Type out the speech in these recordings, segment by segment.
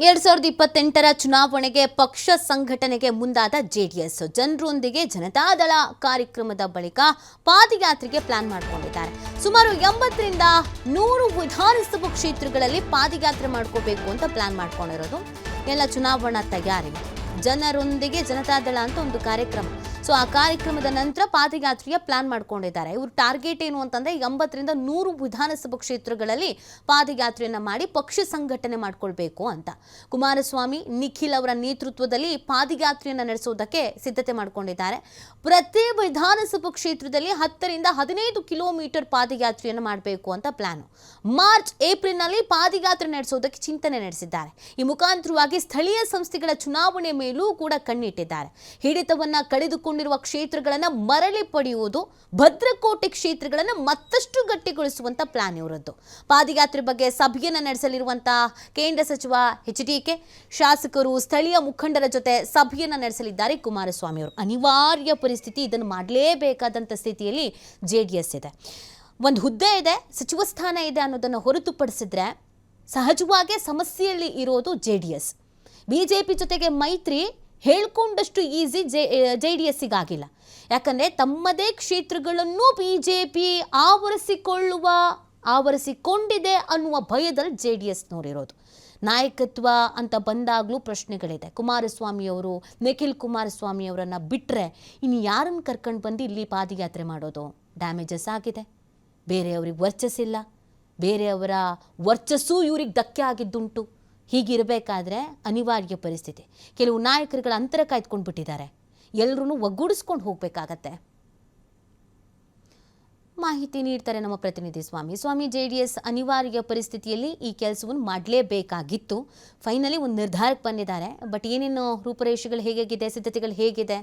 ಎರಡ್ ಸಾವಿರದ ಇಪ್ಪತ್ತೆಂಟರ ಚುನಾವಣೆಗೆ ಪಕ್ಷ ಸಂಘಟನೆಗೆ ಮುಂದಾದ ಜೆಡಿಎಸ್. ಜನರೊಂದಿಗೆ ಜನತಾದಳ ಕಾರ್ಯಕ್ರಮದ ಬಳಿಕ ಪಾದಯಾತ್ರೆಗೆ ಪ್ಲಾನ್ ಮಾಡಿಕೊಂಡಿದ್ದಾರೆ. ಸುಮಾರು ಎಂಬತ್ತರಿಂದ ನೂರು ವಿಧಾನಸಭಾ ಕ್ಷೇತ್ರಗಳಲ್ಲಿ ಪಾದಯಾತ್ರೆ ಮಾಡ್ಕೋಬೇಕು ಅಂತ ಪ್ಲಾನ್ ಮಾಡ್ಕೊಂಡಿರೋದು. ಎಲ್ಲ ಚುನಾವಣಾ ತಯಾರಿ. ಜನರೊಂದಿಗೆ ಜನತಾದಳ ಅಂತ ಒಂದು ಕಾರ್ಯಕ್ರಮ. ಸೊ ಆ ಕಾರ್ಯಕ್ರಮದ ನಂತರ ಪಾದಯಾತ್ರೆಯ ಪ್ಲಾನ್ ಮಾಡ್ಕೊಂಡಿದ್ದಾರೆ. ಇವರು ಟಾರ್ಗೆಟ್ ಏನು ಅಂತಂದ್ರೆ ಎಂಬತ್ತರಿಂದ ನೂರು ವಿಧಾನಸಭಾ ಕ್ಷೇತ್ರಗಳಲ್ಲಿ ಪಾದಯಾತ್ರೆಯನ್ನು ಮಾಡಿ ಪಕ್ಷ ಸಂಘಟನೆ ಮಾಡ್ಕೊಳ್ಬೇಕು ಅಂತ. ಕುಮಾರಸ್ವಾಮಿ, ನಿಖಿಲ್ ಅವರ ನೇತೃತ್ವದಲ್ಲಿ ಪಾದಯಾತ್ರೆಯನ್ನು ನಡೆಸೋದಕ್ಕೆ ಸಿದ್ಧತೆ ಮಾಡ್ಕೊಂಡಿದ್ದಾರೆ. ಪ್ರತಿ ವಿಧಾನಸಭಾ ಕ್ಷೇತ್ರದಲ್ಲಿ ಹತ್ತರಿಂದ ಹದಿನೈದು ಕಿಲೋಮೀಟರ್ ಪಾದಯಾತ್ರೆಯನ್ನು ಮಾಡಬೇಕು ಅಂತ ಪ್ಲಾನ್ ಮಾರ್ಚ್, ಏಪ್ರಿಲ್ನಲ್ಲಿ ಪಾದಯಾತ್ರೆ ನಡೆಸೋದಕ್ಕೆ ಚಿಂತನೆ ನಡೆಸಿದ್ದಾರೆ. ಈ ಮುಖಾಂತರವಾಗಿ ಸ್ಥಳೀಯ ಸಂಸ್ಥೆಗಳ ಚುನಾವಣೆ ಮೇಲೂ ಕೂಡ ಕಣ್ಣಿಟ್ಟಿದ್ದಾರೆ. ಹಿಡಿತವನ್ನ ಕಳೆದುಕೊಂಡಿರುವ ಕ್ಷೇತ್ರಗಳನ್ನು ಮರಳಿ ಪಡೆಯುವುದು ಭದ್ರಕೋಟೆ ಕ್ಷೇತ್ರಗಳನ್ನು ಮತ್ತಷ್ಟು ಗಟ್ಟಿಗೊಳಿಸುವಂತ ಪ್ಲಾನ್ ಇವರದ್ದು. ಪಾದಯಾತ್ರೆ ಬಗ್ಗೆ ಸಭೆಯನ್ನ ನಡೆಸಲಿರುವಂತಹ ಕೇಂದ್ರ ಸಚಿವ ಎಚ್ ಡಿಕೆ ಶಾಸಕರು ಸ್ಥಳೀಯ ಮುಖಂಡರ ಜೊತೆ ಸಭೆಯನ್ನ ನಡೆಸಲಿದ್ದಾರೆ ಕುಮಾರಸ್ವಾಮಿ ಅವರು. ಅನಿವಾರ್ಯ ಪರಿಸ್ಥಿತಿ, ಇದನ್ನು ಮಾಡಲೇಬೇಕಾದಂತ ಸ್ಥಿತಿಯಲ್ಲಿ ಜೆ ಡಿ ಇದೆ. ಒಂದು ಹುದ್ದೆ ಇದೆ, ಸಚಿವ ಸ್ಥಾನ ಇದೆ ಅನ್ನೋದನ್ನು ಹೊರತುಪಡಿಸಿದ್ರೆ ಸಹಜವಾಗೇ ಸಮಸ್ಯೆಯಲ್ಲಿ ಇರೋದು J D S. B J P ಜೊತೆಗೆ ಮೈತ್ರಿ ಹೇಳ್ಕೊಂಡಷ್ಟು ಈಸಿ ಜೆ ಜೆ ಡಿ ಎಸ್ಸಿಗಾಗಿಲ್ಲ. ಯಾಕಂದರೆ ತಮ್ಮದೇ ಕ್ಷೇತ್ರಗಳನ್ನು ಬಿ ಜೆ ಪಿ ಆವರಿಸಿಕೊಳ್ಳುವ, ಆವರಿಸಿಕೊಂಡಿದೆ ಅನ್ನುವ ಭಯದಲ್ಲಿ ಜೆ ಡಿ ಎಸ್ನವರಿರೋದು. ನಾಯಕತ್ವ ಅಂತ ಬಂದಾಗಲೂ ಪ್ರಶ್ನೆಗಳಿದೆ. ಕುಮಾರಸ್ವಾಮಿಯವರು, ನಿಖಿಲ್ ಕುಮಾರಸ್ವಾಮಿ ಅವರನ್ನು ಬಿಟ್ಟರೆ ಇನ್ನು ಯಾರನ್ನು ಕರ್ಕೊಂಡು ಬಂದು ಇಲ್ಲಿ ಪಾದಯಾತ್ರೆ ಮಾಡೋದು? ಡ್ಯಾಮೇಜಸ್ ಆಗಿದೆ. ಬೇರೆಯವ್ರಿಗೆ ವರ್ಚಸ್ಸಿಲ್ಲ. ಬೇರೆಯವರ ವರ್ಚಸ್ಸೂ ಇವ್ರಿಗೆ ಧಕ್ಕೆ ಆಗಿದ್ದುಂಟು. ಹೀಗಿರಬೇಕಾದ್ರೆ ಅನಿವಾರ್ಯ ಪರಿಸ್ಥಿತಿ. ಕೆಲವು ನಾಯಕರುಗಳ ಅಂತರ ಕಾಯ್ದುಕೊಂಡು ಬಿಟ್ಟಿದ್ದಾರೆ. ಎಲ್ಲರೂ ಒಗ್ಗೂಡಿಸ್ಕೊಂಡು ಹೋಗಬೇಕಾಗತ್ತೆ. ಮಾಹಿತಿ ನೀಡ್ತಾರೆ ನಮ್ಮ ಪ್ರತಿನಿಧಿ Swamy. Swamy J D S ಅನಿವಾರ್ಯ ಪರಿಸ್ಥಿತಿಯಲ್ಲಿ ಈ ಕೆಲಸವನ್ನು ಮಾಡಲೇಬೇಕಾಗಿತ್ತು. ಫೈನಲಿ ಒಂದು ನಿರ್ಧಾರಕ್ಕೆ ಬಂದಿದ್ದಾರೆ. ಬಟ್ ಏನೇನು ರೂಪುರೇಷೆಗಳು ಹೇಗಾಗಿದೆ, ಸಿದ್ಧತೆಗಳು ಹೇಗಿದೆ?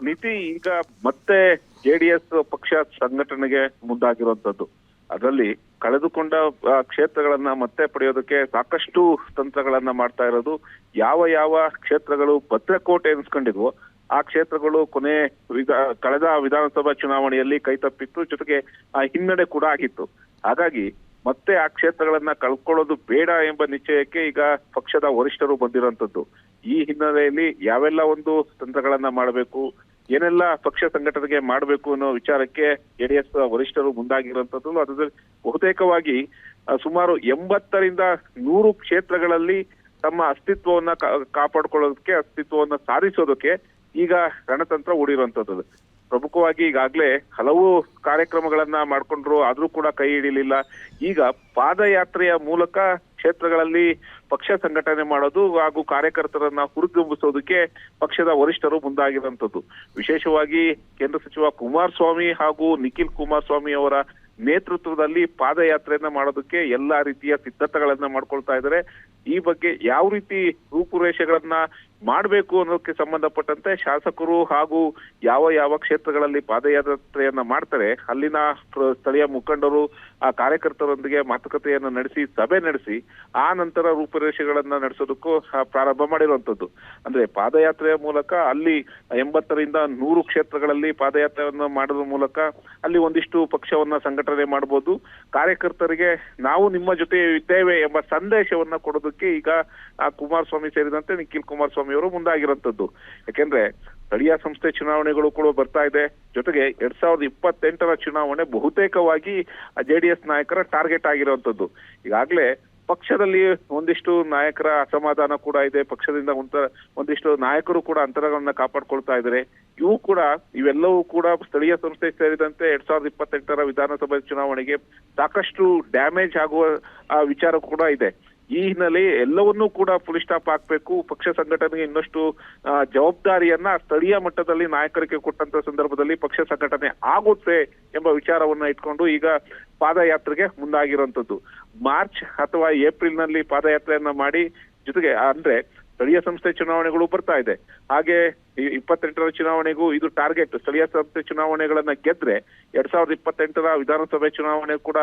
ನೀತಿ ಈಗ ಮತ್ತೆ ಜೆಡಿಎಸ್ ಪಕ್ಷ ಸಂಘಟನೆಗೆ ಮುಂದಾಗಿರುವಂತದ್ದು ಅದರಲ್ಲಿ ಕಳೆದುಕೊಂಡ ಕ್ಷೇತ್ರಗಳನ್ನ ಮತ್ತೆ ಪಡೆಯೋದಕ್ಕೆ ಸಾಕಷ್ಟು ತಂತ್ರಗಳನ್ನ ಮಾಡ್ತಾ ಇರೋದು. ಯಾವ ಯಾವ ಕ್ಷೇತ್ರಗಳು ಭದ್ರಕೋಟೆ ಎನಿಸ್ಕೊಂಡಿದ್ವೋ, ಆ ಕ್ಷೇತ್ರಗಳು ಕೊನೆ ವಿಧ, ಕಳೆದ ವಿಧಾನಸಭಾ ಚುನಾವಣೆಯಲ್ಲಿ ಕೈತಪ್ಪಿತ್ತು ಜೊತೆಗೆ, ಆ, ಹಿನ್ನಡೆ ಕೂಡ ಆಗಿತ್ತು. ಹಾಗಾಗಿ ಮತ್ತೆ ಆ ಕ್ಷೇತ್ರಗಳನ್ನ ಕಳ್ಕೊಳ್ಳೋದು ಬೇಡ ಎಂಬ ನಿಶ್ಚಯಕ್ಕೆ ಈಗ ಪಕ್ಷದ ವರಿಷ್ಠರು ಬಂದಿರುವಂತದ್ದು ಈ ಹಿನ್ನೆಲೆಯಲ್ಲಿ ಯಾವೆಲ್ಲ ಒಂದು ತಂತ್ರಗಳನ್ನ ಮಾಡಬೇಕು ಏನೆಲ್ಲ ಪಕ್ಷ ಸಂಘಟನೆಗೆ ಮಾಡಬೇಕು ಅನ್ನೋ ವಿಚಾರಕ್ಕೆ ಜೆಡಿಎಸ್ ವರಿಷ್ಠರು ಮುಂದಾಗಿರುವಂತದ್ದು, ಅದರಲ್ಲಿ ಬಹುತೇಕವಾಗಿ ಸುಮಾರು ಎಂಬತ್ತರಿಂದ ನೂರು ಕ್ಷೇತ್ರಗಳಲ್ಲಿ ತಮ್ಮ ಅಸ್ತಿತ್ವವನ್ನ ಕಾಪಾಡ್ಕೊಳ್ಳೋದಕ್ಕೆ, ಅಸ್ತಿತ್ವವನ್ನ ಸಾಧಿಸೋದಕ್ಕೆ ಈಗ ರಣತಂತ್ರ ಓಡಿರುವಂತದ್ದು. ಪ್ರಮುಖವಾಗಿ ಈಗಾಗ್ಲೇ ಹಲವು ಕಾರ್ಯಕ್ರಮಗಳನ್ನ ಮಾಡ್ಕೊಂಡ್ರು, ಆದ್ರೂ ಕೂಡ ಕೈ ಹಿಡಿಲಿಲ್ಲ. ಈಗ ಪಾದಯಾತ್ರೆಯ ಮೂಲಕ ಕ್ಷೇತ್ರಗಳಲ್ಲಿ ಪಕ್ಷ ಸಂಘಟನೆ ಮಾಡೋದು ಹಾಗೂ ಕಾರ್ಯಕರ್ತರನ್ನ ಹುರಿದುಂಬಿಸೋದಕ್ಕೆ ಪಕ್ಷದ ವರಿಷ್ಠರು ಮುಂದಾಗಿರುವಂತದ್ದು ವಿಶೇಷವಾಗಿ ಕೇಂದ್ರ ಸಚಿವ ಕುಮಾರಸ್ವಾಮಿ ಹಾಗೂ ನಿಖಿಲ್ ಕುಮಾರಸ್ವಾಮಿ ಅವರ ನೇತೃತ್ವದಲ್ಲಿ ಪಾದಯಾತ್ರೆಯನ್ನ ಮಾಡೋದಕ್ಕೆ ಎಲ್ಲಾ ರೀತಿಯ ಸಿದ್ಧತೆಗಳನ್ನ ಮಾಡ್ಕೊಳ್ತಾ ಇದ್ದಾರೆ. ಈ ಬಗ್ಗೆ ಯಾವ ರೀತಿ ರೂಪುರೇಷೆಗಳನ್ನ ಮಾಡಬೇಕು ಅನ್ನೋದಕ್ಕೆ ಸಂಬಂಧಪಟ್ಟಂತೆ ಶಾಸಕರು ಹಾಗೂ ಯಾವ ಯಾವ ಕ್ಷೇತ್ರಗಳಲ್ಲಿ ಪಾದಯಾತ್ರೆಯನ್ನ ಮಾಡ್ತಾರೆ, ಅಲ್ಲಿನ ಸ್ಥಳೀಯ ಮುಖಂಡರು, ಆ ಕಾರ್ಯಕರ್ತರೊಂದಿಗೆ ಮಾತುಕತೆಯನ್ನು ನಡೆಸಿ, ಸಭೆ ನಡೆಸಿ, ಆ ನಂತರ ರೂಪುರೇಷೆಗಳನ್ನ ನಡೆಸೋದಕ್ಕೂ ಪ್ರಾರಂಭ ಮಾಡಿರುವಂತದ್ದು ಅಂದ್ರೆ ಪಾದಯಾತ್ರೆಯ ಮೂಲಕ ಅಲ್ಲಿ ಎಂಬತ್ತರಿಂದ ನೂರು ಕ್ಷೇತ್ರಗಳಲ್ಲಿ ಪಾದಯಾತ್ರೆಯನ್ನ ಮಾಡೋದ್ರ ಮೂಲಕ ಅಲ್ಲಿ ಒಂದಿಷ್ಟು ಪಕ್ಷವನ್ನ ಸಂಘಟನೆ ಮಾಡಬಹುದು ಕಾರ್ಯಕರ್ತರಿಗೆ ನಾವು ನಿಮ್ಮ ಜೊತೆ ಇದ್ದೇವೆ ಎಂಬ ಸಂದೇಶವನ್ನ ಕೊಡೋದಕ್ಕೆ ಈಗ ಕುಮಾರಸ್ವಾಮಿ ಸೇರಿದಂತೆ ನಿಖಿಲ್ ಕುಮಾರಸ್ವಾಮಿ ಅವರು ಮುಂದಾಗಿರುವಂತದ್ದು ಯಾಕೆಂದ್ರೆ ಸ್ಥಳೀಯ ಸಂಸ್ಥೆ ಚುನಾವಣೆಗಳು ಕೂಡ ಬರ್ತಾ ಇದೆ. ಜೊತೆಗೆ ಎರಡ್ ಸಾವಿರದ ಇಪ್ಪತ್ತೆಂಟರ ಚುನಾವಣೆ ಬಹುತೇಕವಾಗಿ ಜೆಡಿಎಸ್ ನಾಯಕರ ಟಾರ್ಗೆಟ್ ಆಗಿರುವಂತದ್ದು ಈಗಾಗ್ಲೇ ಪಕ್ಷದಲ್ಲಿ ಒಂದಿಷ್ಟು ನಾಯಕರ ಅಸಮಾಧಾನ ಕೂಡ ಇದೆ. ಪಕ್ಷದಿಂದ ಒಂದಿಷ್ಟು ನಾಯಕರು ಕೂಡ ಅಂತರಗಳನ್ನ ಕಾಪಾಡ್ಕೊಳ್ತಾ ಇದ್ದಾರೆ. ಇವು ಕೂಡ ಇವೆಲ್ಲವೂ ಕೂಡ ಸ್ಥಳೀಯ ಸಂಸ್ಥೆ ಸೇರಿದಂತೆ ಎರಡ್ ಸಾವಿರದ ಇಪ್ಪತ್ತೆಂಟರ ವಿಧಾನಸಭೆ ಚುನಾವಣೆಗೆ ಸಾಕಷ್ಟು ಡ್ಯಾಮೇಜ್ ಆಗುವ ವಿಚಾರ ಕೂಡ ಇದೆ. ಈ ಹಿನ್ನೆಲೆ ಎಲ್ಲವನ್ನೂ ಕೂಡ ಫುಲ್ ಸ್ಟಾಪ್ ಹಾಕ್ಬೇಕು. ಪಕ್ಷ ಸಂಘಟನೆಗೆ ಇನ್ನಷ್ಟು ಜವಾಬ್ದಾರಿಯನ್ನ ಸ್ಥಳೀಯ ಮಟ್ಟದಲ್ಲಿ ನಾಯಕರಿಗೆ ಕೊಟ್ಟಂತ ಸಂದರ್ಭದಲ್ಲಿ ಪಕ್ಷ ಸಂಘಟನೆ ಆಗುತ್ತೆ ಎಂಬ ವಿಚಾರವನ್ನ ಇಟ್ಕೊಂಡು ಈಗ ಪಾದಯಾತ್ರೆಗೆ ಮುಂದಾಗಿರುವಂತದ್ದು. ಮಾರ್ಚ್ ಅಥವಾ ಏಪ್ರಿಲ್ನಲ್ಲಿ ಪಾದಯಾತ್ರೆಯನ್ನ ಮಾಡಿ ಜೊತೆಗೆ, ಅಂದ್ರೆ ಸ್ಥಳೀಯ ಸಂಸ್ಥೆ ಚುನಾವಣೆಗಳು ಬರ್ತಾ ಇದೆ. ಹಾಗೆ ಇಪ್ಪತ್ತೆಂಟರ ಚುನಾವಣೆಗೂ ಇದು ಟಾರ್ಗೆಟ್ ಸ್ಥಳೀಯ ಸಂಸ್ಥೆ ಚುನಾವಣೆಗಳನ್ನ ಗೆದ್ರೆ ಎರಡ್ ಸಾವಿರದ ಇಪ್ಪತ್ತೆಂಟರ ವಿಧಾನಸಭೆ ಚುನಾವಣೆ ಕೂಡ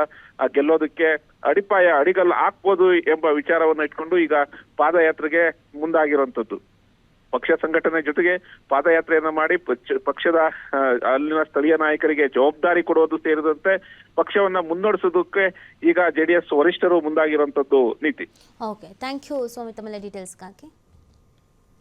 ಗೆಲ್ಲೋದಕ್ಕೆ ಅಡಿಪಾಯ, ಅಡಿಗಲ್ಲ ಹಾಕ್ಬೋದು ಎಂಬ ವಿಚಾರವನ್ನ ಇಟ್ಕೊಂಡು ಈಗ ಪಾದಯಾತ್ರೆಗೆ ಮುಂದಾಗಿರುವಂತದ್ದು ಪಕ್ಷ ಸಂಘಟನೆ ಜೊತೆಗೆ ಪಾದಯಾತ್ರೆಯನ್ನ ಮಾಡಿ ಪಕ್ಷ- ಪಕ್ಷದ ಅಲ್ಲಿನ ಸ್ಥಳೀಯ ನಾಯಕರಿಗೆ ಜವಾಬ್ದಾರಿ ಕೊಡುವುದು ಸೇರಿದಂತೆ ಪಕ್ಷವನ್ನ ಮುನ್ನಡೆಸೋದಕ್ಕೆ ಈಗ ಜೆಡಿಎಸ್ ವರಿಷ್ಠರು ಮುಂದಾಗಿರುವಂತದ್ದು ನೀತಿ. Okay thank you Swamy ಡೀಟೇಲ್ಸ್ಗಾಗಿ